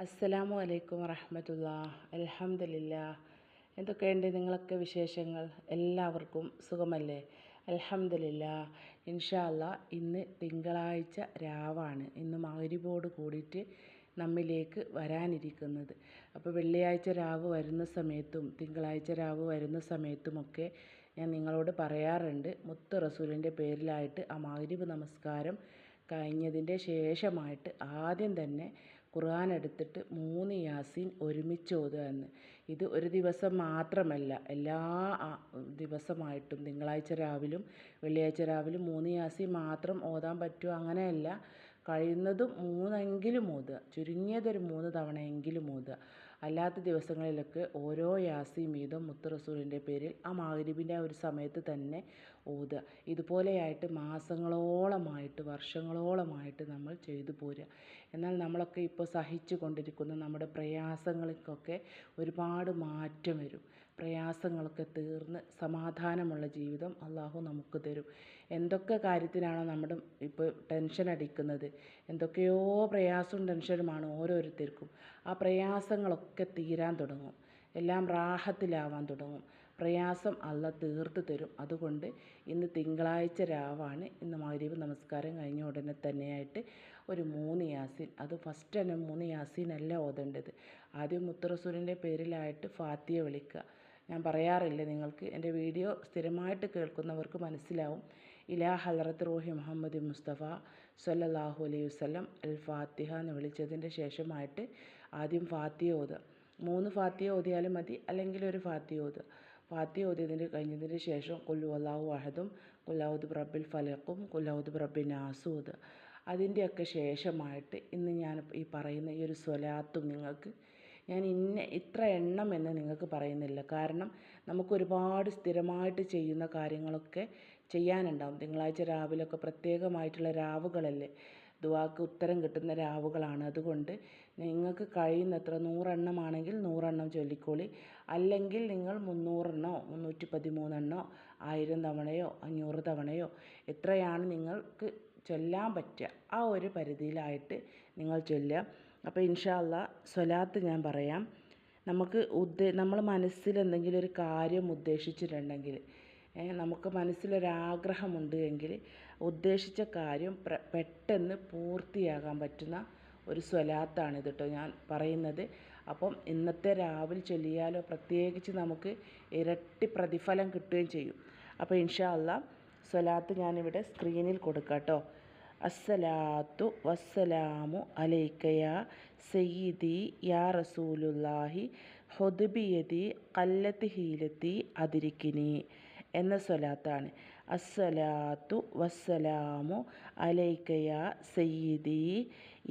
അസ്സലാമു അലൈക്കും വറഹമത്തുള്ള അൽഹംദുലില്ല. എന്തൊക്കെയുണ്ട് നിങ്ങളൊക്കെ വിശേഷങ്ങൾ? എല്ലാവർക്കും സുഖമല്ലേ? അൽഹംദുലില്ല. ഇൻഷാ അല്ലാ ഇന്ന് തിങ്കളാഴ്ച രാവാണ്. ഇന്ന് മഗ്രിബോട് കൂടിയിട്ട് നമ്മിലേക്ക് വരാനിരിക്കുന്നത്. അപ്പോൾ വെള്ളിയാഴ്ച രാവ് വരുന്ന സമയത്തും തിങ്കളാഴ്ച രാവ് വരുന്ന സമയത്തുമൊക്കെ ഞാൻ നിങ്ങളോട് പറയാറുണ്ട്. മുത്ത് റസൂലിന്റെ പേരിലായിട്ട് ആ മഗ്രിബ് നമസ്കാരം കഴിഞ്ഞതിന്റെ ശേഷമായിട്ട് ആദ്യം തന്നെ ഖുർആൻ എടുത്തിട്ട് മൂന്ന് യാസീൻ ഒരുമിച്ച് ഓതുക എന്ന്. ഇത് ഒരു ദിവസം മാത്രമല്ല എല്ലാ ദിവസമായിട്ടും. തിങ്കളാഴ്ച രാവിലും വെള്ളിയാഴ്ച രാവിലും മൂന്ന് യാസീൻ മാത്രം ഓതാൻ പറ്റുമോ? അങ്ങനെയല്ല. കഴിയുന്നതും മൂന്നെങ്കിലും ഓതുക ചുരുങ്ങിയതൊരു മൂന്ന് തവണയെങ്കിലും ഓതുക അല്ലാത്ത ദിവസങ്ങളിലൊക്കെ ഓരോ യാസീൻ വീതം മുത്ത് പേരിൽ ആ മഗ്രിബിന്റെ ആ ഒരു സമയത്ത് തന്നെ ഓതുക ഇതുപോലെയായിട്ട് മാസങ്ങളോളമായിട്ട് വർഷങ്ങളോളമായിട്ട് നമ്മൾ ചെയ്തു പോരുക. എന്നാൽ നമ്മളൊക്കെ ഇപ്പോൾ സഹിച്ചു കൊണ്ടിരിക്കുന്ന നമ്മുടെ പ്രയാസങ്ങൾക്കൊക്കെ ഒരുപാട് മാറ്റം വരും. പ്രയാസങ്ങളൊക്കെ തീർന്ന് സമാധാനമുള്ള ജീവിതം അള്ളാഹു നമുക്ക് തരും. എന്തൊക്കെ കാര്യത്തിനാണോ നമ്മുടെ ഇപ്പോൾ ടെൻഷൻ അടിക്കുന്നത് എന്തൊക്കെയോ പ്രയാസവും ടെൻഷനുമാണ് ഓരോരുത്തർക്കും. ആ പ്രയാസങ്ങളൊക്കെ തീരാൻ തുടങ്ങും. എല്ലാം റാഹത്തിലാവാൻ തുടങ്ങും. പ്രയാസം അല്ല തീർത്ത് തരും. അതുകൊണ്ട് ഇന്ന് തിങ്കളാഴ്ച രാവാണ്. ഇന്ന് മഗ്രിബ് നമസ്കാരം കഴിഞ്ഞ ഉടനെ തന്നെയായിട്ട് ഒരു മൂന്ന് യാസീൻ. അത് ഫസ്റ്റ് തന്നെ മൂന്ന് യാസീൻ അല്ല ഓതേണ്ടത്. ആദ്യം മുത്തറസൂലിന്റെ പേരിലായിട്ട് ഫാത്തിഹ വിളിക്കുക. ഞാൻ പറയാറില്ല നിങ്ങൾക്ക് എന്റെ വീഡിയോ സ്ഥിരമായിട്ട് കേൾക്കുന്നവർക്ക് മനസ്സിലാവും. ഇലാ ഹലറത്ത് റൂഹി മുഹമ്മദ് മുസ്തഫ സല്ലല്ലാഹു അലൈഹി വസല്ലം അൽ ഫാത്തിഹ എന്ന് വിളിച്ചതിന്റെ ശേഷമായിട്ട് ആദ്യം ഫാത്തിഹ ഓതുക. മൂന്ന് ഫാത്തിഹ ഓതിയാലും മതി അല്ലെങ്കിൽ ഒരു ഫാത്തിഹ ഓതുക. ഫാത്തിഹ ഓതിയതിന് കഴിഞ്ഞതിന് ശേഷം കുല്ലു അഹദും കുല്ലാവുദ് റബ്ബിൽ ഫലക്കും കുല്ലാവുദ് റബ്ബിൻ നാസും ഓതുക. അതിന്റെയൊക്കെ ശേഷമായിട്ട് ഇന്ന് ഞാൻ ഈ പറയുന്ന ഈ ഒരു സ്വലാത്തും നിങ്ങൾക്ക് ഞാൻ ഇന്ന ഇത്ര എണ്ണം എന്ന് നിങ്ങൾക്ക് പറയുന്നില്ല. കാരണം നമുക്ക് ഒരുപാട് സ്ഥിരമായിട്ട് ചെയ്യുന്ന കാര്യങ്ങളൊക്കെ ചെയ്യാനുണ്ടാവും. തിങ്കളാഴ്ച രാവിലെയൊക്കെ പ്രത്യേകമായിട്ടുള്ള രാവുകളല്ലേ? ദുവാക്ക് ഉത്തരം കിട്ടുന്ന രാവുകളാണ്. അതുകൊണ്ട് നിങ്ങൾക്ക് കഴിയുന്നത്ര നൂറെണ്ണമാണെങ്കിൽ നൂറെണ്ണം ചൊല്ലിക്കോളി. അല്ലെങ്കിൽ നിങ്ങൾ മുന്നൂറെണ്ണോ മുന്നൂറ്റി പതിമൂന്നെണ്ണോ ആയിരം തവണയോ അഞ്ഞൂറ് തവണയോ എത്രയാണ് നിങ്ങൾക്ക് ചൊല്ലാൻ പറ്റുക ആ ഒരു പരിധിയിലായിട്ട് നിങ്ങൾ ചൊല്ലുക. അപ്പോൾ ഇൻഷാ അല്ലാ സ്വലാത്ത് ഞാൻ പറയാം. നമുക്ക് ഉദ്ദേ നമ്മൾ മനസ്സിൽ എന്തെങ്കിലും ഒരു കാര്യം ഉദ്ദേശിച്ചിട്ടുണ്ടെങ്കിൽ നമുക്ക് മനസ്സിലൊരാഗ്രഹമുണ്ട് എങ്കിൽ ഉദ്ദേശിച്ച കാര്യം പെട്ടെന്ന് പൂർത്തിയാകാൻ പറ്റുന്ന ഒരു സ്വലാത്താണ് ഇത് കേട്ടോ ഞാൻ പറയുന്നത്. അപ്പം ഇന്നത്തെ രാവിലെ ചൊല്ലിയാലോ പ്രത്യേകിച്ച് നമുക്ക് ഇരട്ടി പ്രതിഫലം കിട്ടുകയും ചെയ്യും. അപ്പോൾ ഇൻഷാ അല്ലാ സ്വലാത്ത് ഞാനിവിടെ സ്ക്രീനിൽ കൊടുക്കാം കേട്ടോ അസ്സലാത്തു വസ്സലാമു അലൈക്കയ സയ്യിദി യാ റസൂലുല്ലാഹി ഹൊദ്ബിയതി കല്ലത്ത് ഹീലത്തി അതിരിക്കിനി എന്ന സ്വലാത്താണ്. അസ്സലാത്തു വസ്സലാമു അലൈക്കയ സയ്യിദി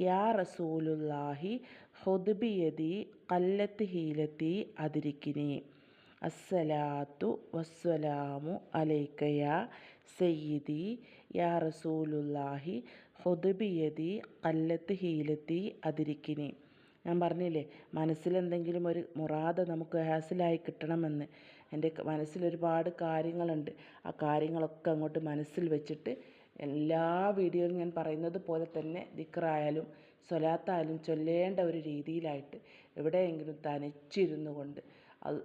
യാ റസൂലുല്ലാഹി ഹൊദ്ബിയതി കല്ലത്ത് ഹീലത്തി അതിരിക്കിനി അസ്സലാത്തു വസ്സലാമു അലൈക്കയ സയ്യിദി യാ റസൂലുല്ലാഹി ഹൊതുബിയതി കല്ലത്ത് ഹീലത്തി അതിരിക്കിനി. ഞാൻ പറഞ്ഞില്ലേ മനസ്സിലെന്തെങ്കിലും ഒരു മുറാദ നമുക്ക് ഹാസിലായി കിട്ടണമെന്ന്. എന്റെ മനസ്സിലൊരുപാട് കാര്യങ്ങളുണ്ട്. ആ കാര്യങ്ങളൊക്കെ അങ്ങോട്ട് മനസ്സിൽ വെച്ചിട്ട് എല്ലാ വീഡിയോയിലും ഞാൻ പറയുന്നത് പോലെ തന്നെ ദിക്റായാലും സ്വലാത്തായാലും ചൊല്ലേണ്ട ഒരു രീതിയിലായിട്ട് എവിടെയെങ്കിലും തനിച്ചിരുന്നു കൊണ്ട്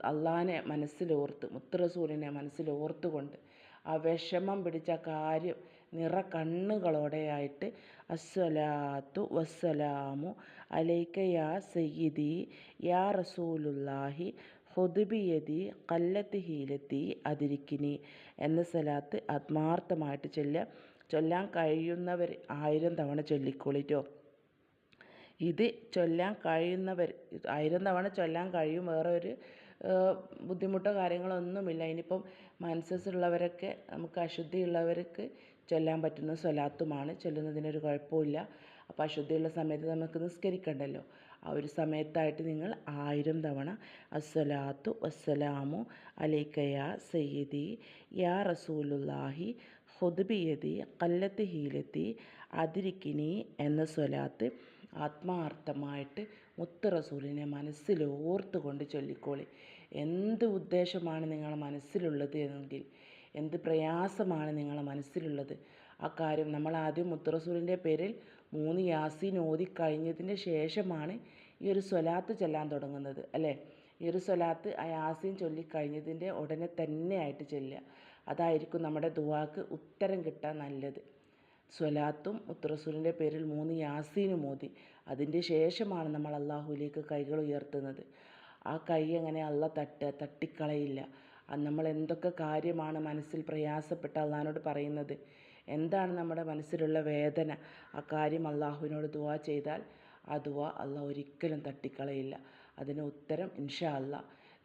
അള്ളാനെ മനസ്സിലോർത്ത് മുത്തറസൂലിനെ മനസ്സിലോർത്തുകൊണ്ട് ആ വിഷമം പിടിച്ച കാര്യം നിറ കണ്ണുകളോടെയായിട്ട് അസ്സലാത്തു വസ്സലാമു അലൈക്ക യാ സയ്യിദി യാ റസൂലുല്ലാഹി ഹൊതുബിയതി കല്ലത്ത് ഹീലത്തി അതിരിക്കിനി എന്ന സലാത്ത് ആത്മാർത്ഥമായിട്ട് ചൊല്ല ചൊല്ലാൻ കഴിയുന്നവർ ആയിരം തവണ ചൊല്ലിക്കോളിട്ടോ ഇത് ചൊല്ലാൻ കഴിയുന്നവർ ആയിരം തവണ ചൊല്ലാൻ കഴിയും വേറെ ഒരു ബുദ്ധിമുട്ടോ കാര്യങ്ങളോ ഒന്നുമില്ല. ഇനിയിപ്പം ഉള്ളവരൊക്കെ നമുക്ക് അശുദ്ധിയുള്ളവർക്ക് ചൊല്ലാൻ പറ്റുന്ന സ്വലാത്തുമാണ്. ചൊല്ലുന്നതിനൊരു കുഴപ്പമില്ല അപ്പോൾ അശുദ്ധിയുള്ള സമയത്ത് നമുക്ക് നിസ്കരിക്കണ്ടല്ലോ. ആ ഒരു സമയത്തായിട്ട് നിങ്ങൾ ആയിരം തവണ അസ്സലാത്തു വസ്സലാമു അലൈക്കയ സയ്യിദി യാ റസൂലുല്ലാഹി ഹുദ്ബിയതി കല്ലത്ത് ഹീലത്തി അതിരിക്കിനി എന്ന സ്വലാത്ത് ആത്മാർത്ഥമായിട്ട് മുത്ത് റസൂലിനെ മനസ്സിലോർത്ത് കൊണ്ട് ചൊല്ലിക്കോളി. എന്ത് ഉദ്ദേശമാണ് നിങ്ങളുടെ മനസ്സിലുള്ളത് എങ്കിൽ എന്ത് പ്രയാസമാണ് നിങ്ങളുടെ മനസ്സിലുള്ളത്? ആ കാര്യം നമ്മൾ ആദ്യം മുത്ത് റസൂലിന്റെ പേരിൽ മൂന്ന് യാസീൻ ഓതി കഴിഞ്ഞതിന് ശേഷമാണ് ഈ ഒരു സ്വലാത്ത് ചെല്ലാൻ തുടങ്ങുന്നത് അല്ലേ? ഈ ഒരു സ്വലാത്ത് ആ യാസീൻ ചൊല്ലിക്കഴിഞ്ഞതിന്റെ ഉടനെ തന്നെ ആയിട്ട് ചെല്ലുക. അതായിരിക്കും നമ്മുടെ ദുവാക്ക് ഉത്തരം കിട്ടാൻ നല്ലത്. സ്വലാത്തും ഉത്രസൂലിന്റെ പേരിൽ മൂന്ന് യാസീനും മോദി അതിന്റെ ശേഷമാണ് നമ്മൾ അള്ളാഹുവിലേക്ക് കൈകൾ ഉയർത്തുന്നത്. ആ കൈ അങ്ങനെ അള്ള തട്ട് തട്ടിക്കളയില്ല. നമ്മൾ എന്തൊക്കെ കാര്യമാണ് മനസ്സിൽ പ്രയാസപ്പെട്ട് അള്ളഹാനോട് പറയുന്നത്? എന്താണ് നമ്മുടെ മനസ്സിലുള്ള വേദന? ആ കാര്യം അള്ളാഹുവിനോട് ദുവാ ചെയ്താൽ ആ ദുവാ അള്ളാഹ് ഒരിക്കലും തട്ടിക്കളയില്ല. അതിന് ഉത്തരം ഇൻഷാ അല്ല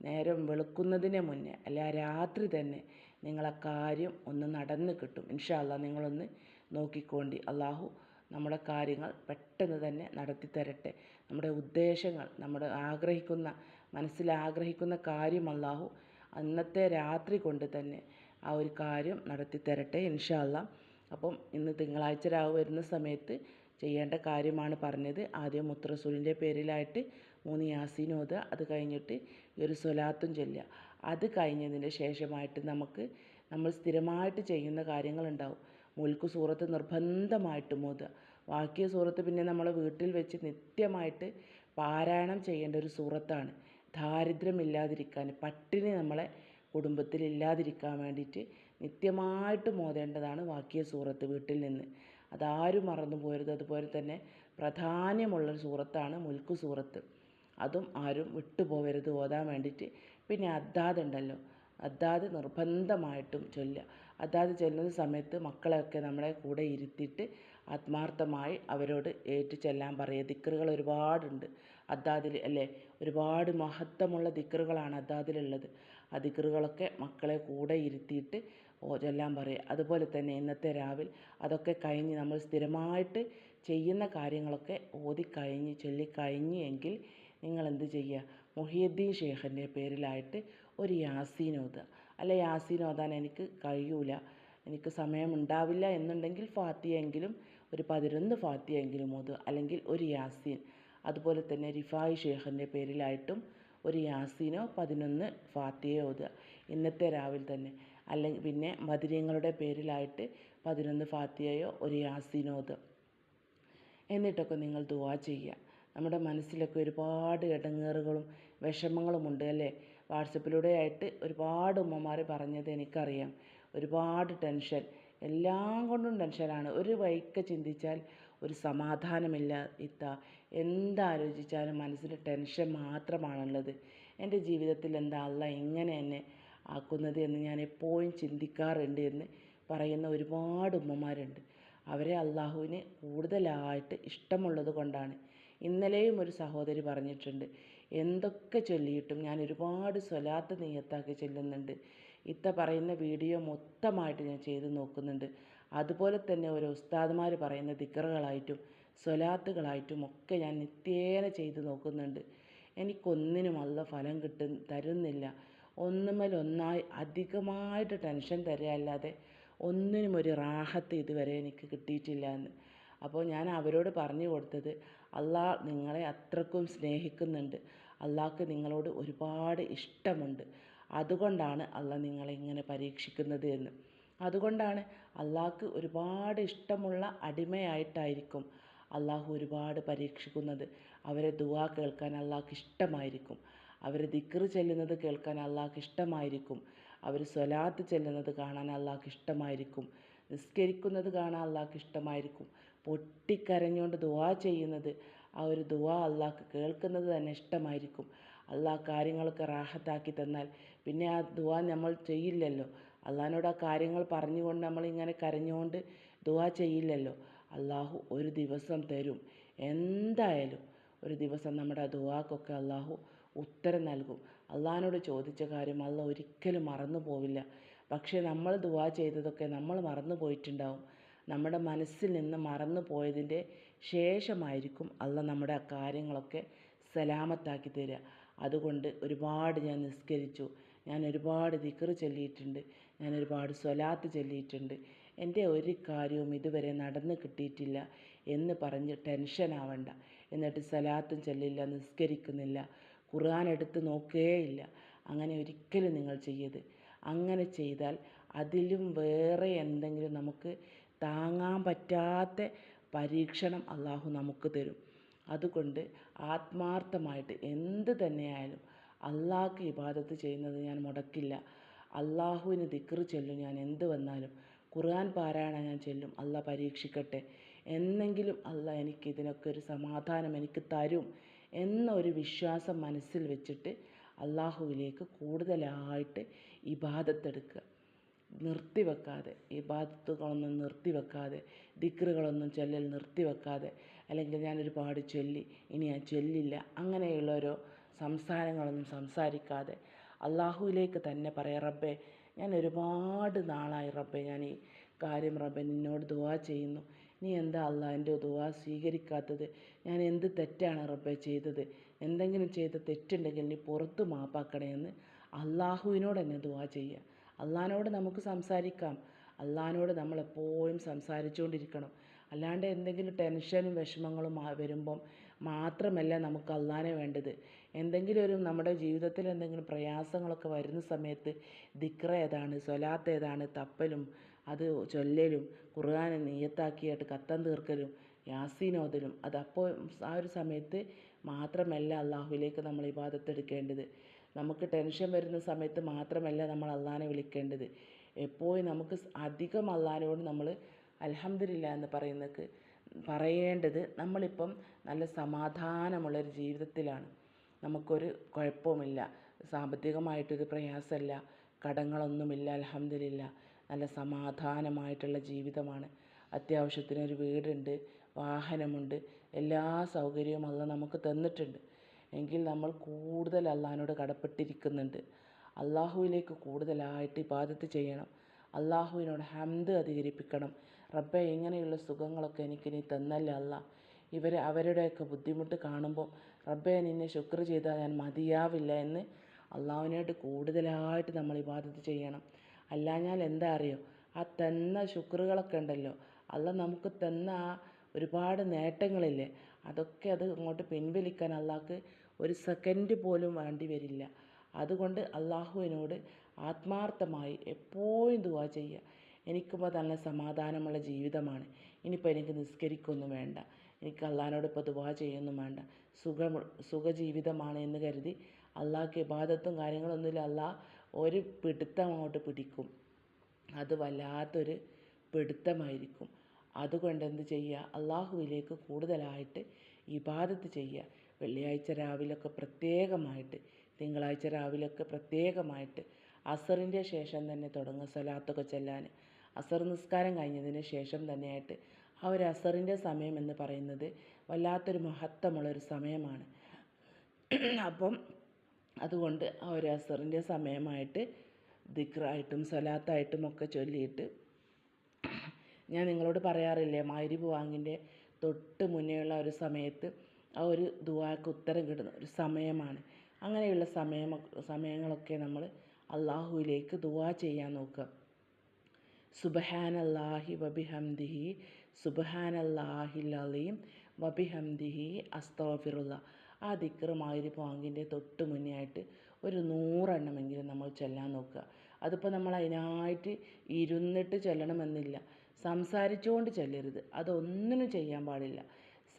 നേരം വെളുക്കുന്നതിന് മുന്നേ അല്ല രാത്രി തന്നെ നിങ്ങളെ കാര്യം ഒന്ന് നടന്ന് കിട്ടും. ഇൻഷാ അല്ല നിങ്ങളൊന്ന് നോക്കിക്കോണ്ടി അള്ളാഹു നമ്മുടെ കാര്യങ്ങൾ പെട്ടെന്ന് തന്നെ നടത്തി തരട്ടെ. നമ്മുടെ ഉദ്ദേശങ്ങൾ നമ്മൾ ആഗ്രഹിക്കുന്ന മനസ്സിൽ ആഗ്രഹിക്കുന്ന കാര്യം അള്ളാഹു അന്നത്തെ രാത്രി കൊണ്ട് തന്നെ ആ ഒരു കാര്യം നടത്തി തരട്ടെ ഇൻഷാ അല്ലാ അപ്പം ഇന്ന് തിങ്കളാഴ്ച രാവ് വരുന്ന സമയത്ത് ചെയ്യേണ്ട കാര്യമാണ് പറഞ്ഞത്. ആദ്യം മുത്തറസൂലിന്റെ പേരിലായിട്ട് മൂന്ന് യാസീൻ അത് കഴിഞ്ഞിട്ട് ഒരു സ്വലാത്തും ചൊല്ലുക. അത് കഴിഞ്ഞതിന് ശേഷമായിട്ട് നമുക്ക് നമ്മൾ സ്ഥിരമായിട്ട് ചെയ്യുന്ന കാര്യങ്ങളുണ്ടാവും. മുൽക്ക് സൂറത്ത് നിർബന്ധമായിട്ടും ഓതുക. ബാക്കി സൂറത്ത് പിന്നെ നമ്മൾ വീട്ടിൽ വെച്ച് നിത്യമായിട്ട് പാരായണം ചെയ്യേണ്ട ഒരു സൂറത്താണ്. ദാരിദ്ര്യമില്ലാതിരിക്കാൻ പട്ടിണി നമ്മളെ കുടുംബത്തിൽ ഇല്ലാതിരിക്കാൻ വേണ്ടിയിട്ട് നിത്യമായിട്ട് മോതേണ്ടതാണ് വാക്കിയ സൂറത്ത് വീട്ടിൽ നിന്ന്. അതാരും മറന്നു പോരുത്. അതുപോലെ തന്നെ പ്രാധാന്യമുള്ളൊരു സൂറത്താണ് മുൽക്ക് സൂറത്ത്. അതും ആരും വിട്ടുപോകരുത് ഓതാൻ വേണ്ടിയിട്ട് പിന്നെ അദ്ദാദ് ഉണ്ടല്ലോ. അദ്ദാദ് നിർബന്ധമായിട്ടും ചൊല്ലുക. അദ്ദാദ് ചൊല്ലുന്ന സമയത്ത് മക്കളെയൊക്കെ നമ്മളെ കൂടെ ഇരുത്തിയിട്ട് ആത്മാർത്ഥമായി അവരോട് ഏറ്റു ചെല്ലാൻ പറയുക. ദിക്കറുകൾ ഒരുപാടുണ്ട്. അദ്ദാദിൽ അല്ലേ? ഒരുപാട് മഹത്വമുള്ള ദിക്കറുകളാണ് അദ്ദാദിലുള്ളത് ആ ദിക്കറുകളൊക്കെ മക്കളെ കൂടെ ഇരുത്തിയിട്ട് ചൊല്ലാൻ പറയുക. അതുപോലെ തന്നെ ഇന്നത്തെ രാവിൽ അതൊക്കെ കഴിഞ്ഞ് നമ്മൾ സ്ഥിരമായിട്ട് ചെയ്യുന്ന കാര്യങ്ങളൊക്കെ ഓതി കഴിഞ്ഞ് ചൊല്ലിക്കഴിഞ്ഞ് എങ്കിൽ നിങ്ങൾ എന്ത് ചെയ്യുക? മുഹിയുദ്ദീൻ ഷേഖിന്റെ പേരിലായിട്ട് ഒരു യാസീൻ ഓതുക. അല്ല യാസീൻ ഓതാൻ എനിക്ക് കഴിയൂല. എനിക്ക് സമയമുണ്ടാവില്ല എന്നുണ്ടെങ്കിൽ ഫാത്തിയെങ്കിലും ഒരു പതിനൊന്ന് ഫാത്തിയെങ്കിലും ഓതുക അല്ലെങ്കിൽ ഒരു യാസീൻ. അതുപോലെ തന്നെ റിഫായി ഷേഖിന്റെ പേരിലായിട്ടും ഒരു യാസീനോ പതിനൊന്ന് ഫാത്തിയോ ഓതുക ഇന്നത്തെ രാവിലെ തന്നെ. അല്ലെങ്കിൽ പിന്നെ മധുരങ്ങളുടെ പേരിലായിട്ട് പതിനൊന്ന് ഫാത്തിയയോ ഒരു യാസീനോ ഓതുക എന്നിട്ടൊക്കെ നിങ്ങൾ ദുവാ ചെയ്യുക. നമ്മുടെ മനസ്സിലൊക്കെ ഒരുപാട് ഇടങ്ങേറുകളും വിഷമങ്ങളും ഉണ്ട് അല്ലേ? വാട്സപ്പിലൂടെ ആയിട്ട് ഒരുപാട് ഉമ്മമാർ പറഞ്ഞത് എനിക്കറിയാം. ഒരുപാട് ടെൻഷൻ. എല്ലാം കൊണ്ടും ടെൻഷനാണ്. ഒരു വഴിക്ക് ചിന്തിച്ചാൽ ഒരു സമാധാനമില്ല ഇത്ത. എന്താലോചിച്ചാലും മനസ്സിൽ ടെൻഷൻ മാത്രമാണുള്ളത്. എന്റെ ജീവിതത്തിൽ എന്താ അല്ല ഇങ്ങനെ എന്നെ ആക്കുന്നത് എന്ന് ഞാൻ എപ്പോഴും ചിന്തിക്കാറുണ്ട് എന്ന് പറയുന്ന ഒരുപാട് ഉമ്മമാരുണ്ട്. അവരെ അള്ളാഹുവിന് കൂടുതലായിട്ട് ഇഷ്ടമുള്ളത് കൊണ്ടാണ്. ഇന്നലെയും ഒരു സഹോദരി പറഞ്ഞിട്ടുണ്ട്. എന്തൊക്കെ ചൊല്ലിയിട്ടും ഞാൻ ഒരുപാട് സ്വലാത്ത് നെയ്യത്താക്കി ചൊല്ലുന്നുണ്ട്. ഇത്ത പറയുന്ന വീഡിയോ മൊത്തമായിട്ട് ഞാൻ ചെയ്ത് നോക്കുന്നുണ്ട്. അതുപോലെ തന്നെ ഓരോ ഉസ്താദ്മാർ പറയുന്ന ദിക്കറുകളായിട്ടും സ്വലാത്തുകളായിട്ടും ഒക്കെ ഞാൻ നിത്യേന ചെയ്ത് നോക്കുന്നുണ്ട്. എനിക്കൊന്നിനും അല്ല ഫലം കിട്ടു തരുന്നില്ല. ഒന്നുമേൽ ഒന്നായി അധികമായിട്ട് ടെൻഷൻ തരിക അല്ലാതെ ഒന്നിനും ഒരു റാഹത്ത് ഇതുവരെ എനിക്ക് കിട്ടിയിട്ടില്ല എന്ന്. അപ്പോൾ ഞാൻ അവരോട് പറഞ്ഞു കൊടുത്തത് അള്ളാഹ് നിങ്ങളെ അത്രക്കും സ്നേഹിക്കുന്നുണ്ട്. അള്ളാഹ്ക്ക് നിങ്ങളോട് ഒരുപാട് ഇഷ്ടമുണ്ട്. അതുകൊണ്ടാണ് അള്ളാഹ് നിങ്ങളെ ഇങ്ങനെ പരീക്ഷിക്കുന്നത് എന്ന്. അതുകൊണ്ടാണ് അള്ളാഹ്ക്ക് ഒരുപാട് ഇഷ്ടമുള്ള അടിമയായിട്ടായിരിക്കും അള്ളാഹു ഒരുപാട് പരീക്ഷിക്കുന്നത്. അവരെ ദുവാ കേൾക്കാൻ അള്ളാഹ്ക്ക് ഇഷ്ടമായിരിക്കും. അവർ ദിക്ർ ചെല്ലുന്നത് കേൾക്കാൻ അള്ളാഹ്ക്ക് ഇഷ്ടമായിരിക്കും. അവർ സ്വലാത്ത് ചെല്ലുന്നത് കാണാൻ അള്ളാഹ്ക്ക് ഇഷ്ടമായിരിക്കും. നിസ്കരിക്കുന്നത് കാണാൻ അള്ളാഹ്ക്ക് ഇഷ്ടമായിരിക്കും. പൊട്ടിക്കരഞ്ഞുകൊണ്ട് ദുവാ ചെയ്യുന്നത് ആ ഒരു ദുആ അള്ളാഹ്ക്ക് കേൾക്കുന്നത് തന്നെ ഇഷ്ടമായിരിക്കും. അള്ളാഹ് കാര്യങ്ങളൊക്കെ റാഹത്താക്കി തന്നാൽ പിന്നെ ആ ദുആ നമ്മൾ ചെയ്യില്ലല്ലോ. അള്ളാഹിനോട് ആ കാര്യങ്ങൾ പറഞ്ഞുകൊണ്ട് നമ്മളിങ്ങനെ കരഞ്ഞുകൊണ്ട് ദുആ ചെയ്യില്ലല്ലോ. അള്ളാഹു ഒരു ദിവസം തരും. എന്തായാലും ഒരു ദിവസം നമ്മുടെ ആ ദുവാക്കൊക്കെ അള്ളാഹു ഉത്തരം നൽകും. അള്ളാഹിനോട് ചോദിച്ച കാര്യം അള്ള ഒരിക്കലും മറന്നു പോവില്ല. പക്ഷേ നമ്മൾ ദുവാ ചെയ്തതൊക്കെ നമ്മൾ മറന്നു പോയിട്ടുണ്ടാവും. നമ്മുടെ മനസ്സിൽ നിന്ന് മറന്നു പോയതിന്റെ ശേഷമായിരിക്കും അള്ളാ നമ്മുടെ ആ കാര്യങ്ങളൊക്കെ സലാമത്താക്കി തരിക. അതുകൊണ്ട് ഒരുപാട് ഞാൻ നിസ്കരിച്ചു. ഞാൻ ഒരുപാട് ദിക്റ് ചൊല്ലിയിട്ടുണ്ട്. ഞാൻ ഒരുപാട് സ്വലാത്ത് ചൊല്ലിയിട്ടുണ്ട്. എന്റെ ഒരു കാര്യവും ഇതുവരെ നടന്ന് കിട്ടിയിട്ടില്ല എന്ന് പറഞ്ഞ് ടെൻഷൻ ആവണ്ട. എന്നിട്ട് സലാത്തും ചൊല്ലില്ല നിസ്കരിക്കുന്നില്ല. ഖുർആൻ എടുത്ത് നോക്കേയില്ല. അങ്ങനെ ഒരിക്കലും നിങ്ങൾ ചെയ്യരുത്. അങ്ങനെ ചെയ്താൽ അതിലും വേറെ എന്തെങ്കിലും നമുക്ക് താങ്ങാൻ പറ്റാത്ത പരീക്ഷണം അള്ളാഹു നമുക്ക് തരും. അതുകൊണ്ട് ആത്മാർത്ഥമായിട്ട് എന്ത് തന്നെയായാലും അള്ളാഹ്ക്ക് ഇബാദത്ത് ചെയ്യുന്നത് ഞാൻ മുടക്കില്ല. അള്ളാഹുവിന് ദിക്റ് ചൊല്ലും ഞാൻ എന്ത് വന്നാലും. ഖുർആൻ പാരായണം ഞാൻ ചൊല്ലും. അല്ല പരീക്ഷിക്കട്ടെ. എന്നെങ്കിലും അല്ല എനിക്ക് ഇതിനൊക്കെ ഒരു സമാധാനം എനിക്ക് തരും എന്നൊരു വിശ്വാസം മനസ്സിൽ വെച്ചിട്ട് അള്ളാഹുവിലേക്ക് കൂടുതലായിട്ട് ഇബാദത്തെടുക്കുക. നിർത്തിവെക്കാതെ ഇബാദത്തുകളൊന്നും നിർത്തിവെക്കാതെ ദിക്റുകളൊന്നും ചൊല്ലൽ നിർത്തിവെക്കാതെ അല്ലെങ്കിൽ ഞാൻ ഒരുപാട് ചൊല്ലി ഇനി ഞാൻ ചൊല്ലില്ല അങ്ങനെയുള്ള ഓരോ സംസാരങ്ങളൊന്നും സംസാരിക്കാതെ അള്ളാഹുവിലേക്ക് തന്നെ പറയാം റബ്ബേ ഞാൻ ഒരുപാട് നാളായി റബ്ബേ ഞാൻ ഈ കാര്യം റബ്ബേ നിന്നോട് ദുവാ ചെയ്യുന്നു. നീ എന്താ അള്ളാഹ് എന്റെ ദുവാ സ്വീകരിക്കാത്തത്? ഞാൻ എന്ത് തെറ്റാണ് റബ്ബേ ചെയ്തത്? എന്തെങ്കിലും ചെയ്ത തെറ്റുണ്ടെങ്കിൽ നീ പുറത്ത് മാപ്പാക്കണേ എന്ന് അള്ളാഹുവിനോട് തന്നെ ദുവാ ചെയ്യുക. അള്ളാഹിനോട് നമുക്ക് സംസാരിക്കാം. അള്ളഹാനോട് നമ്മൾ എപ്പോഴും സംസാരിച്ചുകൊണ്ടിരിക്കണം. അല്ലാണ്ട് എന്തെങ്കിലും ടെൻഷനും വിഷമങ്ങളും വരുമ്പം മാത്രമല്ല നമുക്ക് അള്ളഹാനെ വേണ്ടത്. എന്തെങ്കിലും ഒരു നമ്മുടെ ജീവിതത്തിൽ എന്തെങ്കിലും പ്രയാസങ്ങളൊക്കെ വരുന്ന സമയത്ത് ദിക്ര ഏതാണ് സ്വലാത്ത് ഏതാണ് തപ്പലും അത് ചൊല്ലലും ഖുർആൻ നിയത്താക്കിയിട്ട് കത്തം തീർക്കലും യാസീൻ ഓതലും അതപ്പോൾ ആ ഒരു സമയത്ത് മാത്രമല്ല അള്ളാഹുവിലേക്ക് നമ്മൾ ഇബാദത്ത് എടുക്കേണ്ടത്. നമുക്ക് ടെൻഷൻ വരുന്ന സമയത്ത് മാത്രമല്ല നമ്മൾ അള്ളാഹിനെ വിളിക്കേണ്ടത്. എപ്പോഴും നമുക്ക് അധികം അള്ളാഹിനോട് നമ്മൾ അൽഹംദുലില്ല എന്ന് പറയുന്നത് പറയേണ്ടത് നമ്മളിപ്പം നല്ല സമാധാനമുള്ളൊരു ജീവിതത്തിലാണ്. നമുക്കൊരു കുഴപ്പവുമില്ല. സാമ്പത്തികമായിട്ടൊരു പ്രയാസമില്ല കടങ്ങളൊന്നുമില്ല അൽഹംദുലില്ല. നല്ല സമാധാനമായിട്ടുള്ള ജീവിതമാണ്. അത്യാവശ്യത്തിനൊരു വീടുണ്ട് വാഹനമുണ്ട്. എല്ലാ സൗകര്യവും അള്ളാഹ് നമുക്ക് തന്നിട്ടുണ്ട്. എങ്കിൽ നമ്മൾ കൂടുതൽ അള്ളാഹിനോട് കടപ്പെട്ടിരിക്കുന്നുണ്ട്. അള്ളാഹുവിലേക്ക് കൂടുതലായിട്ട് ഇബാദത്ത് ചെയ്യണം. അള്ളാഹുവിനോട് ഹംദ് അധികരിപ്പിക്കണം. റബ്ബേ ഇങ്ങനെയുള്ള സുഖങ്ങളൊക്കെ എനിക്ക് നീ തന്നല്ലേ അല്ല ഇവർ അവരുടെയൊക്കെ ബുദ്ധിമുട്ട് കാണുമ്പോൾ റബ്ബേ നിന്നെ ശുക്ർ ചെയ്താൽ ഞാൻ മതിയാവില്ല എന്ന് അള്ളാഹുവിനായിട്ട് കൂടുതലായിട്ട് നമ്മൾ ഇബാദത്ത് ചെയ്യണം. അല്ലാഞ്ഞാൽ എന്താ അറിയോ? ആ തന്ന ശുക്റുകളൊക്കെ ഉണ്ടല്ലോ. അല്ല നമുക്ക് തന്ന ആ ഒരുപാട് നേട്ടങ്ങളില്ലേ? അതൊക്കെ അത് അങ്ങോട്ട് പിൻവലിക്കാൻ അള്ളാഹ്ക്ക് ഒരു സെക്കൻഡ് പോലും വേണ്ടി വരില്ല. അതുകൊണ്ട് അള്ളാഹുവിനോട് ആത്മാർത്ഥമായി എപ്പോഴും ദുആ ചെയ്യുക. എനിക്കിപ്പോൾ നല്ല സമാധാനമുള്ള ജീവിതമാണ്. ഇനിയിപ്പോൾ എനിക്ക് നിസ്കരിക്കൊന്നും വേണ്ട. എനിക്ക് അള്ളാഹിനോട് ഇപ്പോൾ ദുആ ചെയ്യൊന്നും വേണ്ട. സുഖം സുഖജീവിതമാണ് എന്ന് കരുതി അള്ളാഹ്ക്ക് ഇബാദത്തും കാര്യങ്ങളൊന്നുമില്ല. അള്ളാഹ് ഒരു പിടുത്തം അങ്ങോട്ട് പിടിക്കും. അത് വല്ലാത്തൊരു പിടുത്തമായിരിക്കും. അതുകൊണ്ട് എന്ത് ചെയ്യുക? അള്ളാഹുവിലേക്ക് കൂടുതലായിട്ട് ഇബാദത്ത് ചെയ്യുക. വെള്ളിയാഴ്ച രാവിലെയൊക്കെ പ്രത്യേകമായിട്ട് തിങ്കളാഴ്ച രാവിലെയൊക്കെ പ്രത്യേകമായിട്ട് അസറിന്റെ ശേഷം തന്നെ തുടങ്ങുക സ്വലാത്തൊക്കെ ചെല്ലാൻ. അസർ നിസ്കാരം കഴിഞ്ഞതിന് ശേഷം തന്നെയായിട്ട് ആ ഒരു അസറിന്റെ സമയം എന്ന് പറയുന്നത് വല്ലാത്തൊരു മഹത്വമുള്ളൊരു സമയമാണ്. അപ്പം അതുകൊണ്ട് ആ ഒരു അസറിന്റെ സമയമായിട്ട് ദിക്റായിട്ടും സ്വലാത്തായിട്ടും ഒക്കെ ചൊല്ലിയിട്ട് ഞാൻ നിങ്ങളോട് പറയാറില്ലേ മഗ്‌രിബ് വാങ്ങിന്റെ തൊട്ട് മുന്നേയുള്ള ഒരു സമയത്ത് ആ ഒരു ദുആക്ക് ഉത്തരം കിട്ടുന്ന ഒരു സമയമാണ്. അങ്ങനെയുള്ള സമയം സമയങ്ങളൊക്കെ നമ്മൾ അള്ളാഹുവിലേക്ക് ദുആ ചെയ്യാൻ നോക്കുക. സുബ്ഹാനല്ലാഹി വബിഹംദിഹി സുബ്ഹാനല്ലാഹിൽ അലീം വബിഹംദിഹി അസ്തഗ്ഫിറുള്ള ആ ദിക്ർ മഗ്‌രിബ് ബാങ്കിന്റെ തൊട്ട് മുന്നേ ആയിട്ട് ഒരു നൂറെണ്ണമെങ്കിലും നമ്മൾ ചൊല്ലാൻ നോക്കുക. അതിപ്പോൾ നമ്മൾ അതിനായിട്ട് ഇരുന്നിട്ട് ചൊല്ലണമെന്നില്ല. സംസാരിച്ചുകൊണ്ട് ചൊല്ലരുത്. അതൊന്നിനും ചെയ്യാൻ പാടില്ല.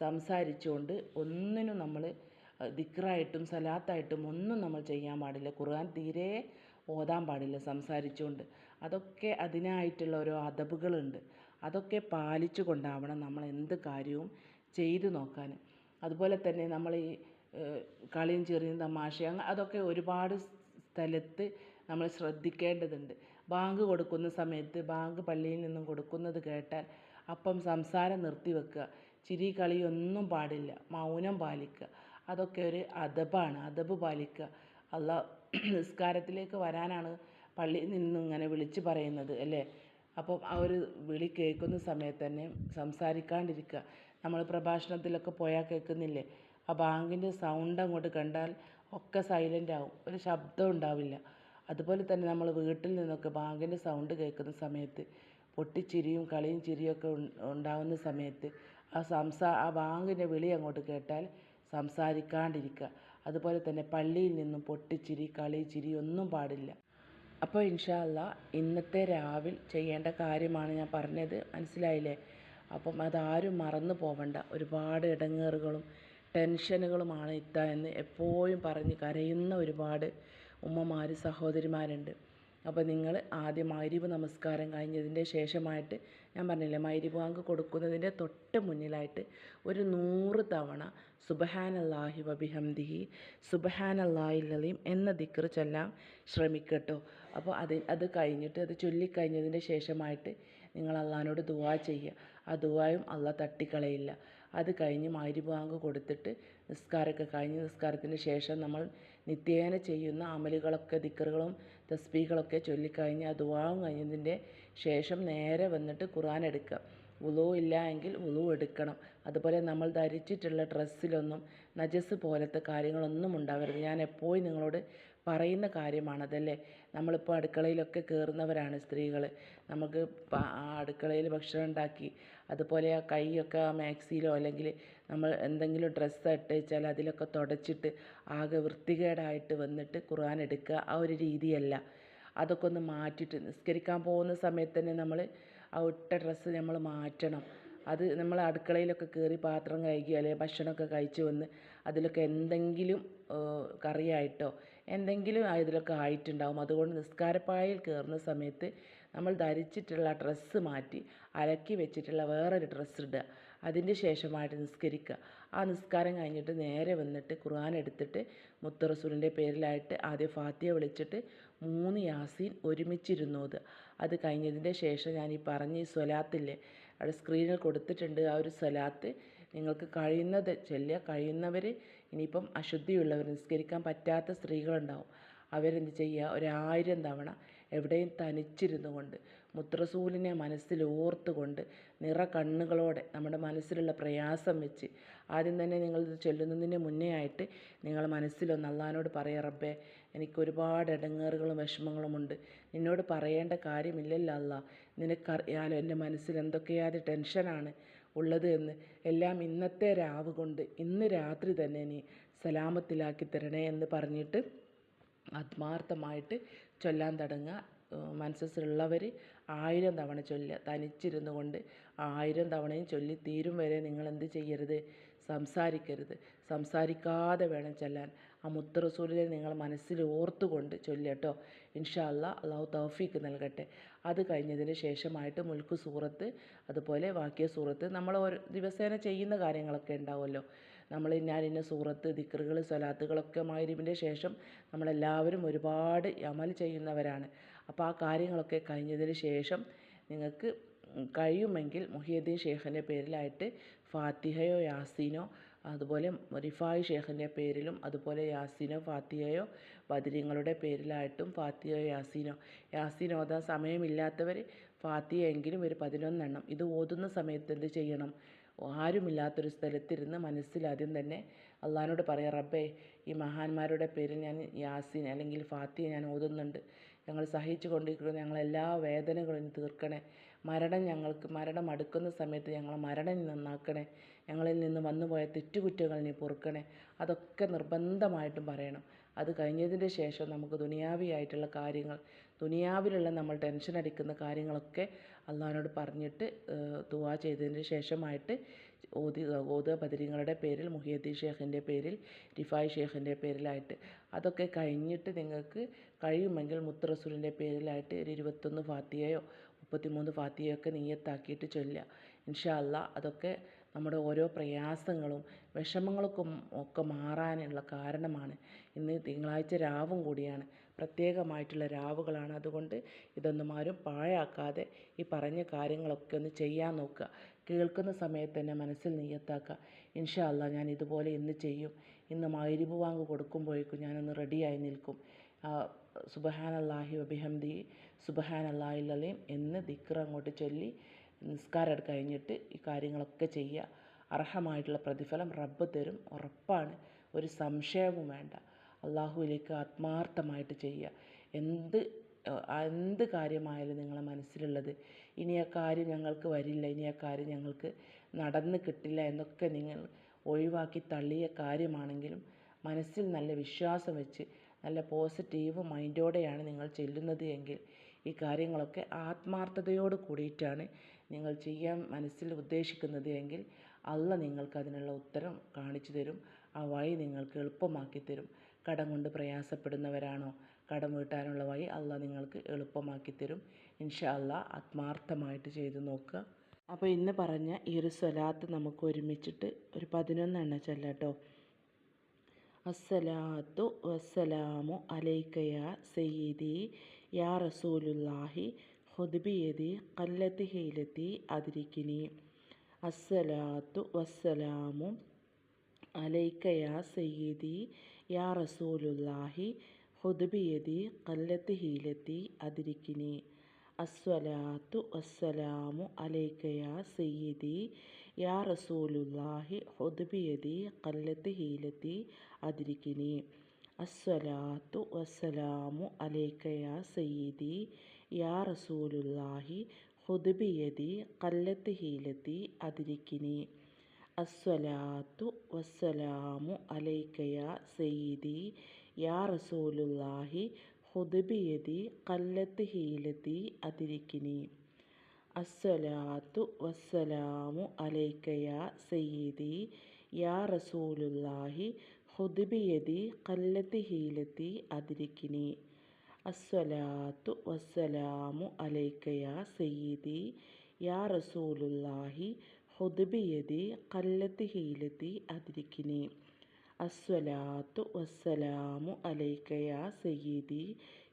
സംസാരിച്ചുകൊണ്ട് ഒന്നിനും നമ്മൾ ദിക്റായിട്ടും സലാത്തായിട്ടും ഒന്നും നമ്മൾ ചെയ്യാൻ പാടില്ല. ഖുർആൻ തീരെ ഓതാൻ പാടില്ല സംസാരിച്ചുകൊണ്ട്. അതൊക്കെ അതിനായിട്ടുള്ള ഓരോ അദബുകളുണ്ട്. അതൊക്കെ പാലിച്ചു കൊണ്ടാവണം നമ്മൾ എന്ത് കാര്യവും ചെയ്തു നോക്കാൻ. അതുപോലെ തന്നെ നമ്മൾ ഈ കളിയും ചെറിയും തമാശയും അതൊക്കെ ഒരുപാട് സ്ഥലത്ത് നമ്മൾ ശ്രദ്ധിക്കേണ്ടതുണ്ട്. ബാങ്ക് കൊടുക്കുന്ന സമയത്ത് ബാങ്ക് പള്ളിയിൽ നിന്നും കൊടുക്കുന്നത് കേട്ടാൽ അപ്പം സംസാരം നിർത്തി വെക്കുക. ചിരി കളി ഒന്നും പാടില്ല. മൗനം പാലിക്കുക. അതൊക്കെ ഒരു അദബാണ്. അദബ് പാലിക്കുക. അള്ളാഹ് നിസ്കാരത്തിലേക്ക് വരാനാണ് പള്ളിയിൽ നിന്ന് ഇങ്ങനെ വിളിച്ച് പറയുന്നത് അല്ലേ? അപ്പം ആ ഒരു വിളി കേൾക്കുന്ന സമയത്ത് തന്നെ സംസാരിക്കാണ്ടിരിക്കുക. നമ്മൾ പ്രഭാഷണത്തിലൊക്കെ പോയാൽ കേൾക്കുന്നില്ലേ? ആ ബാങ്കിന്റെ സൗണ്ട് അങ്ങോട്ട് കണ്ടാൽ ഒക്കെ സൈലന്റ് ആവും. ഒരു ശബ്ദം ഉണ്ടാവില്ല. അതുപോലെ തന്നെ നമ്മൾ വീട്ടിൽ നിന്നൊക്കെ ബാങ്കിന്റെ സൗണ്ട് കേൾക്കുന്ന സമയത്ത് പൊട്ടിച്ചിരിയും കളിയും ചിരിയൊക്കെ ഉണ്ടാവുന്ന സമയത്ത് ആ സംസാ ആ ബാങ്കിന്റെ വിളി അങ്ങോട്ട് കേട്ടാൽ സംസാരിക്കാണ്ടിരിക്കുക. അതുപോലെ തന്നെ പള്ളിയിൽ നിന്നും പൊട്ടിച്ചിരി കളി ചിരി ഒന്നും പാടില്ല. അപ്പോൾ ഇൻഷാ ഇന്നത്തെ രാവിൽ ചെയ്യേണ്ട കാര്യമാണ് ഞാൻ പറഞ്ഞത്. മനസ്സിലായില്ലേ? അപ്പം അതാരും മറന്നു പോവണ്ട. ഒരുപാട് ഇടങ്ങേറുകളും ടെൻഷനുകളുമാണ് ഇത്ത എന്ന് എപ്പോഴും പറഞ്ഞ് കരയുന്ന ഒരുപാട് ഉമ്മമാർ സഹോദരിമാരുണ്ട്. അപ്പോൾ നിങ്ങൾ ആദ്യം മൈരിബ് നമസ്കാരം കഴിഞ്ഞതിന്റെ ശേഷമായിട്ട് ഞാൻ പറഞ്ഞില്ലേ മൈരിബ് ബാങ്ക് കൊടുക്കുന്നതിന്റെ തൊട്ട് മുന്നിലായിട്ട് ഒരു നൂറ് തവണ സുബഹാനല്ലാഹി വബിഹംദിഹി സുബഹാനല്ലാഹില്ലീം എന്ന ദിക്കർ ചൊല്ലാൻ ശ്രമിക്കട്ടോ. അപ്പോൾ അത് അത് കഴിഞ്ഞിട്ട് അത് ചൊല്ലിക്കഴിഞ്ഞതിന്റെ ശേഷമായിട്ട് നിങ്ങൾ അള്ളഹാനോട് ദുവാ ചെയ്യുക. ആ ദുവായും അള്ളാഹ് തട്ടിക്കളയില്ല. അത് കഴിഞ്ഞ് മഗ്‌രിബ് ബാങ്ക് കൊടുത്തിട്ട് നിസ്കാരമൊക്കെ കഴിഞ്ഞ് നിസ്കാരത്തിന് ശേഷം നമ്മൾ നിത്യേന ചെയ്യുന്ന അമലുകളൊക്കെ ദിക്റുകളും തസ്ബീഹുകളൊക്കെ ചൊല്ലിക്കഴിഞ്ഞ് ആ ദുആവും കഴിഞ്ഞതിന്റെ ശേഷം നേരെ വന്നിട്ട് ഖുർആൻ എടുക്കുക. വുളു ഇല്ല എങ്കിൽ വുളു എടുക്കണം. അതുപോലെ നമ്മൾ ധരിച്ചിട്ടുള്ള ഡ്രസ്സിലൊന്നും നജസ് പോലത്തെ കാര്യങ്ങളൊന്നും ഉണ്ടാവരുത്. ഞാൻ എപ്പോഴും നിങ്ങളോട് പറയുന്ന കാര്യമാണതല്ലേ? നമ്മളിപ്പോൾ അടുക്കളയിലൊക്കെ കയറുന്നവരാണ് സ്ത്രീകൾ നമുക്ക് അടുക്കളയിൽ ഭക്ഷണം ഉണ്ടാക്കി അതുപോലെ ആ കൈയൊക്കെ ആ മാക്സിയിലോ അല്ലെങ്കിൽ നമ്മൾ എന്തെങ്കിലും ഡ്രസ്സ് ഇട്ടേച്ചാൽ അതിലൊക്കെ തുടച്ചിട്ട് ആകെ വൃത്തികേടായിട്ട് വന്നിട്ട് ഖുർആൻ എടുക്കുക ആ ഒരു രീതിയല്ല. അതൊക്കെ ഒന്ന് മാറ്റിയിട്ട് നിസ്കരിക്കാൻ പോകുന്ന സമയത്ത് തന്നെ നമ്മൾ ആ ഇട്ട ഡ്രസ്സ് നമ്മൾ മാറ്റണം. അത് നമ്മൾ അടുക്കളയിലൊക്കെ കയറി പാത്രം കഴുകി അല്ലെങ്കിൽ ഭക്ഷണമൊക്കെ കഴിച്ച് വന്ന് അതിലൊക്കെ എന്തെങ്കിലും കറിയായിട്ടോ എന്തെങ്കിലും അതിലൊക്കെ ആയിട്ടുണ്ടാവും. അതുകൊണ്ട് നിസ്കാരപ്പായയിൽ കയറുന്ന സമയത്ത് നമ്മൾ ധരിച്ചിട്ടുള്ള ഡ്രസ്സ് മാറ്റി അലക്കി വെച്ചിട്ടുള്ള വേറൊരു ഡ്രസ്സ് ഇടുക. അതിന്റെ ശേഷമായിട്ട് നിസ്കരിക്കുക. ആ നിസ്കാരം കഴിഞ്ഞിട്ട് നേരെ വന്നിട്ട് ഖുർആൻ എടുത്തിട്ട് മുത്തറസൂലിന്റെ പേരിലായിട്ട് ആദ്യം ഫാത്തിയ വിളിച്ചിട്ട് മൂന്ന് യാസീൻ ഒരുമിച്ചിരുന്നോത് അത്. കഴിഞ്ഞതിന്റെ ശേഷം ഞാൻ ഈ പറഞ്ഞ ഈ സ്വലാത്തില്ലേ അവിടെ സ്ക്രീനിൽ കൊടുത്തിട്ടുണ്ട് ആ ഒരു സ്വലാത്ത് നിങ്ങൾക്ക് കഴിയുന്നത് ചെല്ലുക. കഴിയുന്നവർ ഇനിയിപ്പം അശുദ്ധിയുള്ളവർ നിസ്കരിക്കാൻ പറ്റാത്ത സ്ത്രീകളുണ്ടാവും. അവരെന്ത് ചെയ്യുക? ഒരായിരം തവണ എവിടെയും തനിച്ചിരുന്നു കൊണ്ട് മുത്തറസൂലിനെ മനസ്സിൽ ഓർത്തുകൊണ്ട് നിറ കണ്ണുകളോടെ നമ്മുടെ മനസ്സിലുള്ള പ്രയാസം വെച്ച് ആദ്യം തന്നെ നിങ്ങളിത് ചൊല്ലുന്നതിന് മുന്നേ ആയിട്ട് നിങ്ങൾ മനസ്സിലൊന്ന് അള്ളഹാനോട് പറയുക റബ്ബേ എനിക്ക് ഒരുപാട് ഇടങ്ങേറുകളും വിഷമങ്ങളുമുണ്ട് നിന്നോട് പറയേണ്ട കാര്യമില്ലല്ലോ അല്ല നിനക്കറിയാലോ എന്റെ മനസ്സിൽ എന്തൊക്കെയാതെ ടെൻഷനാണ് ഉള്ളത് എന്ന്. എല്ലാം ഇന്നത്തെ രാവ് കൊണ്ട് ഇന്ന് രാത്രി തന്നെ നീ സലാമത്തിലാക്കി തരണേ എന്ന് പറഞ്ഞിട്ട് ആത്മാർത്ഥമായിട്ട് ചൊല്ലാൻ തുടങ്ങുക. മനസ്സുള്ളവർ ആയിരം തവണ ചൊല്ലുക. തനിച്ചിരുന്നു കൊണ്ട് ആയിരം തവണയും ചൊല്ലി തീരും വരെ നിങ്ങൾ എന്ത് ചെയ്യരുത്? സംസാരിക്കരുത്. സംസാരിക്കാതെ വേണം ചൊല്ലാൻ. ആ മുത്ത് റസൂലിനെ നിങ്ങൾ മനസ്സിൽ ഓർത്തുകൊണ്ട് ഇൻഷാ അല്ലാ അള്ളാഹു തൗഫീക്ക് നൽകട്ടെ. അത് കഴിഞ്ഞതിന് ശേഷമായിട്ട് മുൽക്ക് സൂറത്ത് അതുപോലെ വാക്യ സൂറത്ത് നമ്മൾ ഓരോ ദിവസേന ചെയ്യുന്ന കാര്യങ്ങളൊക്കെ ഉണ്ടാവുമല്ലോ. നമ്മൾ ഞാൻ ഇന്ന സൂറത്ത് ദിക്റുകൾ സ്വലാത്തുകളൊക്കെ മഗ്‌രിബിന്റെ ശേഷം നമ്മളെല്ലാവരും ഒരുപാട് അമൽ ചെയ്യുന്നവരാണ്. അപ്പോൾ ആ കാര്യങ്ങളൊക്കെ കഴിഞ്ഞതിന് ശേഷം നിങ്ങൾക്ക് കഴിയുമെങ്കിൽ മുഹിയുദ്ദീൻ ഷേഖിന്റെ പേരിലായിട്ട് ഫാത്തിഹയോ യാസീനോ അതുപോലെ റിഫായ് ഷേഖിന്റെ പേരിലും അതുപോലെ യാസീനോ ഫാത്തിഹയോ ബദരീങ്ങളുടെ പേരിലായിട്ടും ഫാത്തിഹയോ യാസീനോ. യാസീൻ ഓതാൻ സമയമില്ലാത്തവർ ഫാത്തിഹ എങ്കിലും ഒരു പതിനൊന്നെണ്ണം. ഇത് ഓതുന്ന സമയത്ത് എന്ത് ചെയ്യണം? ആരുമില്ലാത്തൊരു സ്ഥലത്തിരുന്ന് മനസ്സിൽ ആദ്യം തന്നെ അള്ളഹാനോട് പറയാം റബ്ബേ ഈ മഹാന്മാരുടെ പേരിൽ ഞാൻ യാസീൻ അല്ലെങ്കിൽ ഫാത്തിഹ ഞാൻ ഓതുന്നുണ്ട്. ഞങ്ങൾ സഹിച്ചു കൊണ്ടിരിക്കുന്ന. ഞങ്ങളെല്ലാ വേദനകളും തീർക്കണേ. മരണം ഞങ്ങൾക്ക് മരണം അടുക്കുന്ന സമയത്ത് ഞങ്ങളെ മരണം നന്നാക്കണേ. ഞങ്ങളിൽ നിന്ന് വന്നുപോയ തെറ്റുകുറ്റങ്ങൾ നീ പൊറുക്കണേ. അതൊക്കെ നിർബന്ധമായിട്ടും പറയണം. അത് കഴിഞ്ഞതിന്റെ ശേഷം നമുക്ക് ദുനിയാവിയായിട്ടുള്ള കാര്യങ്ങൾ ദുനിയാവിലുള്ള നമ്മൾ ടെൻഷൻ അടിക്കുന്ന കാര്യങ്ങളൊക്കെ അള്ളാഹിനോട് പറഞ്ഞിട്ട് ദുആ ചെയ്തതിന് ശേഷമായിട്ട് ഓതി ഓതുക പതിരിങ്ങളുടെ പേരിൽ മുഹിയുദ്ദീൻ ഷേഖിന്റെ പേരിൽ റിഫായ് ഷേഖിന്റെ പേരിലായിട്ട്. അതൊക്കെ കഴിഞ്ഞിട്ട് നിങ്ങൾക്ക് കഴിയുമെങ്കിൽ മുത്ത് റസൂലിന്റെ പേരിലായിട്ട് ഒരു ഇരുപത്തൊന്ന് ഫാത്തിഹയോ മുപ്പത്തിമൂന്ന് ഫാത്തിഹയോ ഒക്കെ നിയ്യത്താക്കിയിട്ട് ചൊല്ലുക. ഇൻഷാ അല്ലാ അതൊക്കെ നമ്മുടെ ഓരോ പ്രയാസങ്ങളും വിഷമങ്ങൾക്കും ഒക്കെ മാറാനുള്ള കാരണമാണ്. ഇന്ന് തിങ്കളാഴ്ച രാവും കൂടിയാണ്. പ്രത്യേകമായിട്ടുള്ള രാവുകളാണ്. അതുകൊണ്ട് ഇതൊന്നും ആരും പാഴാക്കാതെ ഈ പറഞ്ഞ കാര്യങ്ങളൊക്കെ ഒന്ന് ചെയ്യാൻ നോക്കുക. കേൾക്കുന്ന സമയത്ത് തന്നെ മനസ്സിൽ നീയത്താക്കുക ഇൻഷാ അല്ലാ ഞാൻ ഇതുപോലെ ഇന്ന് ചെയ്യും. ഇന്ന് മഗ്‌രിബ് വാങ്ങ് കൊടുക്കുമ്പോഴേക്കും ഞാനൊന്ന് റെഡിയായി നിൽക്കും. സുബ്ഹാനല്ലാഹി വബിഹംദി അലീം എന്ന് ദിക്ർ അങ്ങോട്ട് ചൊല്ലി നിസ്കാരം കഴിഞ്ഞിട്ട് ഈ കാര്യങ്ങളൊക്കെ ചെയ്യുക. അർഹമായിട്ടുള്ള പ്രതിഫലം റബ്ബ് തരും. ഉറപ്പാണ്. ഒരു സംശയവും വേണ്ട. അള്ളാഹുവിലേക്ക് ആത്മാർത്ഥമായിട്ട് ചെയ്യുക. എന്ത് എന്ത് കാര്യമായാലും നിങ്ങളെ മനസ്സിലുള്ളത് ഇനി ആ കാര്യം ഞങ്ങൾക്ക് വരില്ല ഇനി ആ കാര്യം ഞങ്ങൾക്ക് നടന്ന് കിട്ടില്ല എന്നൊക്കെ നിങ്ങൾ ഒഴിവാക്കി തള്ളിയ കാര്യമാണെങ്കിലും മനസ്സിൽ നല്ല വിശ്വാസം വെച്ച് നല്ല പോസിറ്റീവ് മൈൻഡോടെയാണ് നിങ്ങൾ ചെല്ലുന്നത് എങ്കിൽ ഈ കാര്യങ്ങളൊക്കെ ആത്മാർത്ഥതയോട് കൂടിയിട്ടാണ് നിങ്ങൾ ചെയ്യാൻ മനസ്സിൽ ഉദ്ദേശിക്കുന്നത് എങ്കിൽ അള്ള നിങ്ങൾക്ക് അതിനുള്ള ഉത്തരം കാണിച്ചു തരും. ആ വഴി നിങ്ങൾക്ക് എളുപ്പമാക്കി തരും. കടം കൊണ്ട് പ്രയാസപ്പെടുന്നവരാണോ? കടം വീട്ടാനുള്ള വഴി അള്ള നിങ്ങൾക്ക് എളുപ്പമാക്കി തരും. ഇൻഷാ അല്ല ആത്മാർത്ഥമായിട്ട് ചെയ്തു നോക്കുക. അപ്പോൾ ഇന്ന് പറഞ്ഞ ഈ ഒരു സ്വലാത്ത് നമുക്ക് ഒരുമിച്ചിട്ട് ഒരു പതിനൊന്നെണ്ണ ചെല്ലട്ടോ അസ്സലാത്തു വസ്സലാമു അലൈക്കയ സയ്യിദി യാ റസൂലുല്ലാഹി ഹുദ്ബിയതി കല്ലത്തി ഹീലത്തി അതിരിക്കിനി. അസ്സലാത്തു വസ്സലാമു അലൈക്കയ സയ്യിദി യാ റസൂലുല്ലാഹി ഹുദ്ബിയതി കല്ലത്തി ഹീലത്തി അതിരിക്കിനി. അസ്വലാത്തു വസ്സലാമു അലൈക്കയ സയ്യിദി യാ റസൂലുല്ലാഹി ഹുദ്ബിയതി കല്ലത്തി ഹീലത്തി അതിരിക്കിനി. അസ്വലാത്തു വസ്സലാമു അലൈക്കയ സയ്യിദി യാ റസൂലുല്ലാഹി ഹുദ്ബിയതി കല്ലത്ത് ഹീലത്തി അതിരിക്കിനി. അസ്വലാത്തു വസ്സലാമു അലൈക്കയ സയ്യിദി. യാ റസൂലുല്ലാഹി ഹുദ്ബിയതി കല്ലത്ത് ഹീലത്തി അതിരിക്കിനി. അസ്സലാത്തു വസ്സലാമു അലൈക്കയ സയ്യിദി. യാ റസൂലുല്ലാഹി ഹുദ്ബിയതി കല്ലത്ത് ഹീലത്തി അതിരിക്കിനി. അസ്സലാത്തു വസ്സലാമു അലൈക്കയാ സയ്യിദി യാ റസൂലുല്ലാഹി ഹുദ്ബിയതി കല്ലത്ത് ഹീലത്തി അതിരിക്കിനി അസ്സലാത്തു വസ്സലാമു അലൈക്കയാ സയ്യിദി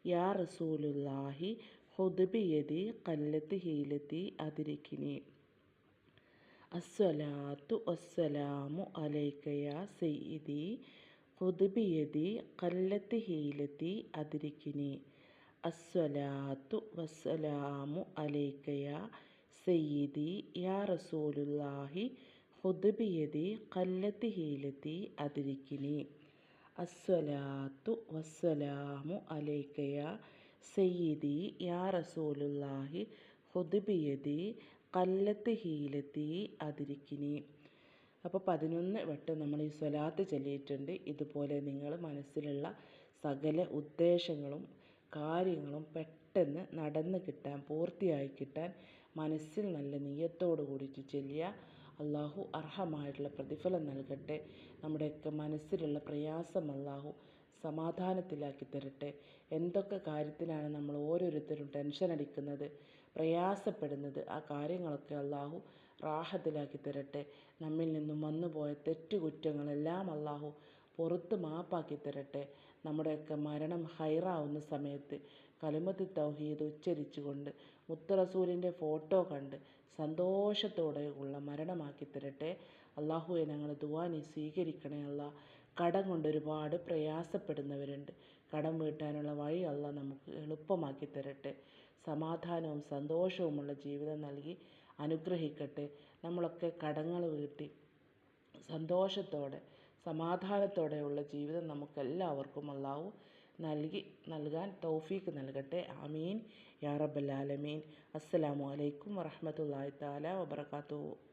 യാ റസൂലുല്ലാഹി ഹുദ്ബിയതി കല്ലത്ത് ഹീലത്തി അതിരിക്കിനി അസ്സലാത്തു വസ്സലാമു അലൈക്കയാ സയ്യിദി ഹുദ്ബിയതി കല്ലത്ത് ഹീലത്തി അതിരിക്കിനി. അസ്വലാത്തു വസ്സലാമു അലൈക്കയ സയ്യിദി യാ റസൂലുല്ലാഹി ഹുദ്ബിയതി കല്ലത്ത് ഹീലത്തി അതിരിക്കിനി. അസ്വലാത്തു വസ്സലാമു അലൈക്കയ സയ്യിദി യാ റസൂലുല്ലാഹി ഹുദ്ബിയതി കല്ലത്തി ഹീലത്തി അതിരിക്കിനി. അപ്പോൾ പതിനൊന്ന് വട്ടം നമ്മൾ ഈ സ്വലാത്ത് ചൊല്ലിയിട്ടുണ്ട്. ഇതുപോലെ നിങ്ങൾ മനസ്സിലുള്ള സകല ഉദ്ദേശങ്ങളും കാര്യങ്ങളും പെട്ടെന്ന് നടന്ന് കിട്ടാൻ പൂർത്തിയായി കിട്ടാൻ മനസ്സിൽ നല്ല നീയത്തോടു കൂടിയിട്ട് ചൊല്ലിയ അള്ളാഹു അർഹമായിട്ടുള്ള പ്രതിഫലം നൽകട്ടെ. നമ്മുടെയൊക്കെ മനസ്സിലുള്ള പ്രയാസം അള്ളാഹു സമാധാനത്തിലാക്കി തരട്ടെ. എന്തൊക്കെ കാര്യത്തിനാണ് നമ്മൾ ഓരോരുത്തരും ടെൻഷൻ അടിക്കുന്നത് പ്രയാസപ്പെടുന്നത് ആ കാര്യങ്ങളൊക്കെ അള്ളാഹു റാഹത്തിലാക്കി തരട്ടെ. നമ്മിൽ നിന്നും വന്നുപോയ തെറ്റുകുറ്റങ്ങളെല്ലാം അള്ളാഹു പുറത്ത് മാപ്പാക്കി തരട്ടെ. നമ്മുടെയൊക്കെ മരണം ഹൈറാവുന്ന സമയത്ത് കലിമത്ത് തൗഹീദ് ഉച്ചരിച്ചുകൊണ്ട് മുത്തറസൂലിന്റെ ഫോട്ടോ കണ്ട് സന്തോഷത്തോടെയുള്ള മരണമാക്കി തരട്ടെ. അള്ളാഹുവെ ഞങ്ങൾ ദുവാനി സ്വീകരിക്കണേ അല്ല കടം കൊണ്ട് ഒരുപാട് പ്രയാസപ്പെടുന്നവരുണ്ട്. കടം വീട്ടാനുള്ള വഴി അല്ല നമുക്ക് എളുപ്പമാക്കി തരട്ടെ. സമാധാനവും സന്തോഷവുമുള്ള ജീവിതം നൽകി അനുഗ്രഹിക്കട്ടെ. നമ്മളൊക്കെ കടങ്ങൾ വീട്ടി സന്തോഷത്തോടെ സമാധാനത്തോടെയുള്ള ജീവിതം നമുക്കെല്ലാവർക്കും അള്ളാഹു നൽകി നൽകാൻ തൗഫീക്ക് നൽകട്ടെ. ആമീൻ. യാ റബ്ബൽ ആലമീൻ. അസ്സലാമു അലൈക്കും വറഹ്മത്തുള്ളാഹി തആല വബറകാതുഹു.